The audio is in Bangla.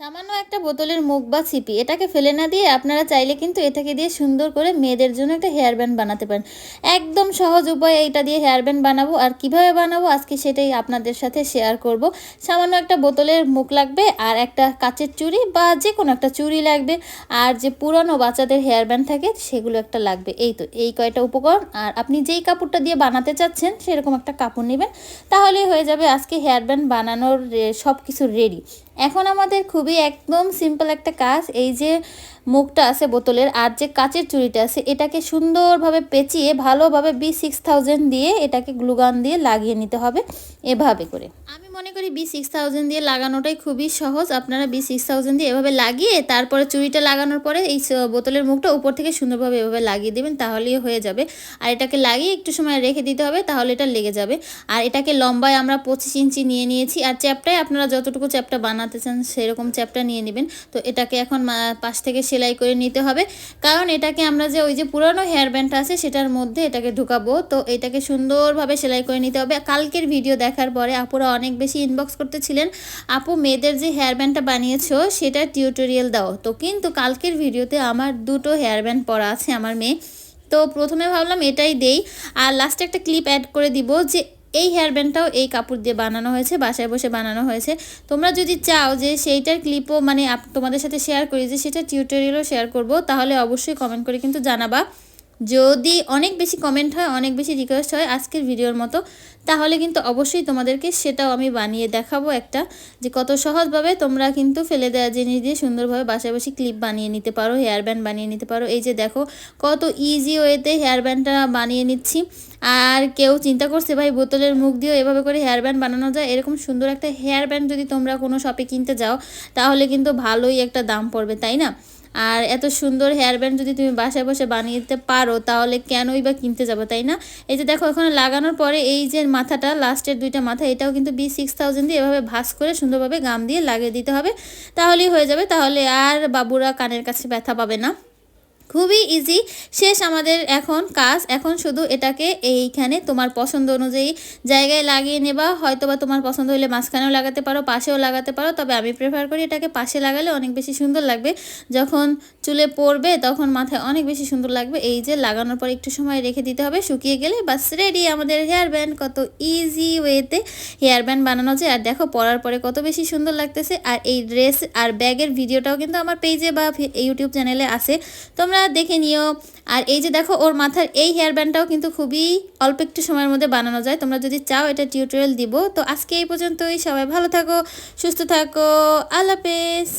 সামান্য একটা বোতলের মুখ বা ছিপি এটাকে ফেলে না দিয়ে আপনারা চাইলে কিন্তু এটাকে দিয়ে সুন্দর করে মেয়েদের জন্য একটা হেয়ার ব্যান্ড বানাতে পারেন। একদম সহজ উপায় এইটা দিয়ে হেয়ার ব্যান্ড বানাবো। আর কীভাবে বানাবো আজকে সেটাই আপনাদের সাথে শেয়ার করব। সামান্য একটা বোতলের মুখ লাগবে আর একটা কাচের চুড়ি বা যে কোনো একটা চুড়ি লাগবে। আর যে পুরনো বাচ্চাদের হেয়ার ব্যান্ড থাকে সেগুলো একটা লাগবে। এই তো, এই কয়টা উপকরণ। আর আপনি যেই কাপড়টা দিয়ে বানাতে চাচ্ছেন সেরকম একটা কাপড় নেবেন। তাহলেই হয়ে যাবে আজকে হেয়ার ব্যান্ড বানানোর সব কিছু রেডি এখন আমাদের খুবই একদম সিম্পল একটা কাজ, এই যে মুখটা আছে বোতলের আর যে কাচের চুড়িটা আছে, এটাকে সুন্দরভাবে পেঁচিয়ে ভালোভাবে বি সিক্স থাউজেন্ড দিয়ে এটাকে গ্লুগান দিয়ে লাগিয়ে নিতে হবে এভাবে করে। আমি মনে করি বি সিক্স থাউজেন্ড দিয়ে লাগানোটাই খুবই সহজ। আপনারা বি সিক্স থাউজেন্ড দিয়ে এভাবে লাগিয়ে তারপরে চুড়িটা লাগানোর পরে এই বোতলের মুখটা উপর থেকে সুন্দরভাবে এভাবে লাগিয়ে দেবেন, তাহলেই হয়ে যাবে। আর এটাকে লাগিয়ে একটু সময় রেখে দিতে হবে, তাহলে এটা লেগে যাবে। আর এটাকে লম্বায় আমরা পঁচিশ ইঞ্চি নিয়ে নিয়েছি। আর চ্যাপটায় আপনারা যতটুকু চ্যাপটা বানাতে চান সেরকম চ্যাপটা নিয়ে নেবেন। তো এটাকে এখন পাশ থেকে সেলাই করে নিতে হবে। কারণ এটাকে আমরা যে ওই যে পুরনো হেয়ার ব্যান্ডটা আছে, সেটার মধ্যে এটাকে ঢুকাবো। তো এটাকে সুন্দরভাবে সেলাই করে নিতে হবে। কালকের ভিডিও দেখার পরে আপুরা অনেক বেশি ইনবক্স করতেছিলেন। আপু, মেয়েদের যে হেয়ার ব্যান্ডটা বানিয়েছো সেটা টিউটোরিয়াল দাও। তো কিন্তু কালকের ভিডিওতে আমার দুটো হেয়ার ব্যান্ড পরা আছে আমার মেয়ে। তো প্রথমে ভাবলাম এটাই দেই। আর লাস্টে একটা ক্লিপ অ্যাড করে দিব যে এই হেয়ার ব্যান্ডটাও এই কাপড় দিয়ে বানানো হয়েছে, বাসায় বসে বানানো হয়েছে। তোমরা যদি চাও যে সেইটার ক্লিপও মানে তোমাদের সাথে শেয়ার করি, যে সেটা টিউটোরিয়ালও শেয়ার করব, তাহলে অবশ্যই কমেন্ট করে কিন্তু জানাবা। যদি অনেক বেশি কমেন্ট হয়, অনেক বেশি রিকোয়েস্ট হয় আজকের ভিডিওর মতো, তাহলে কিন্তু অবশ্যই তোমাদেরকে সেটাও আমি বানিয়ে দেখাবো একটা, যে কত সহজভাবে তোমরা কিন্তু ফেলে দেওয়া জিনিস দিয়ে সুন্দরভাবে বাসায় বসে ক্লিপ বানিয়ে নিতে পারো হেয়ার ব্যান্ড বানিয়ে নিতে পারো। এই যে দেখো, কত ইজি ওয়েতে হেয়ার ব্যান্ডটা বানিয়ে নিচ্ছি। আর কেউ চিন্তা করছে, ভাই, বোতলের মুখ দিয়েও এভাবে করে হেয়ার ব্যান্ড বানানো যায়? এরকম সুন্দর একটা হেয়ার ব্যান্ড যদি তোমরা কোনো শপে কিনতে যাও, তাহলে কিন্তু ভালোই একটা দাম পড়বে, তাই না? আর এত সুন্দর হেয়ার ব্যান্ড যদি তুমি বাসায় বসে বানিয়ে দিতে পারো, তাহলে কেনই বা কিনতে যাব, তাই না? এই যে দেখো ওখানে লাগানোর পরে এই যে মাথাটা লাস্টের দুইটা মাথা, এটাও কিন্তু বি সিক্স থাউজেন্ড দিয়ে এভাবে ভাস করে সুন্দরভাবে গাম দিয়ে লাগিয়ে দিতে হবে। তাহলেই হয়ে যাবে। তাহলে আর বাবুরা কানের কাছে ব্যথা পাবে না। খুবই ইজি শেষ আমাদের এখন কাজ। এখন শুধু এটাকে এইখানে তোমার পছন্দ অনুযায়ী জায়গায় লাগিয়ে নেবা। হয়তো বা তোমার পছন্দ হলে মাঝখানেও লাগাতে পারো, পাশেও লাগাতে পারো। তবে আমি প্রেফার করি এটাকে পাশে লাগালে অনেক বেশি সুন্দর লাগবে। যখন চুলে পড়বে তখন মাথায় অনেক বেশি সুন্দর লাগবে। এই যে লাগানোর পর একটু সময় রেখে দিতে হবে। শুকিয়ে গেলে বাস রেডি আমাদের হেয়ার ব্যান্ড কত ইজি ওয়েতে হেয়ার ব্যান্ড বানানো যায়। আর দেখো পরার পরে কত বেশি সুন্দর লাগতেছে। আর এই ড্রেস আর ব্যাগের ভিডিওটাও কিন্তু আমার পেজে বা ইউটিউব চ্যানেলে আছে। তোমরা দেখে নিও। আর এই যে দেখো, ওর মাথার এই হেয়ার ব্যান্ডটাও কিন্তু খুবই অল্প একটু সময়ের মধ্যে বানানো যায়। তোমরা যদি চাও এটা টিউটোরিয়াল দিব। তো আজকে এই পর্যন্তই। সবাই ভালো থাকো, সুস্থ থাকো। আল্লাহ হাফেজ।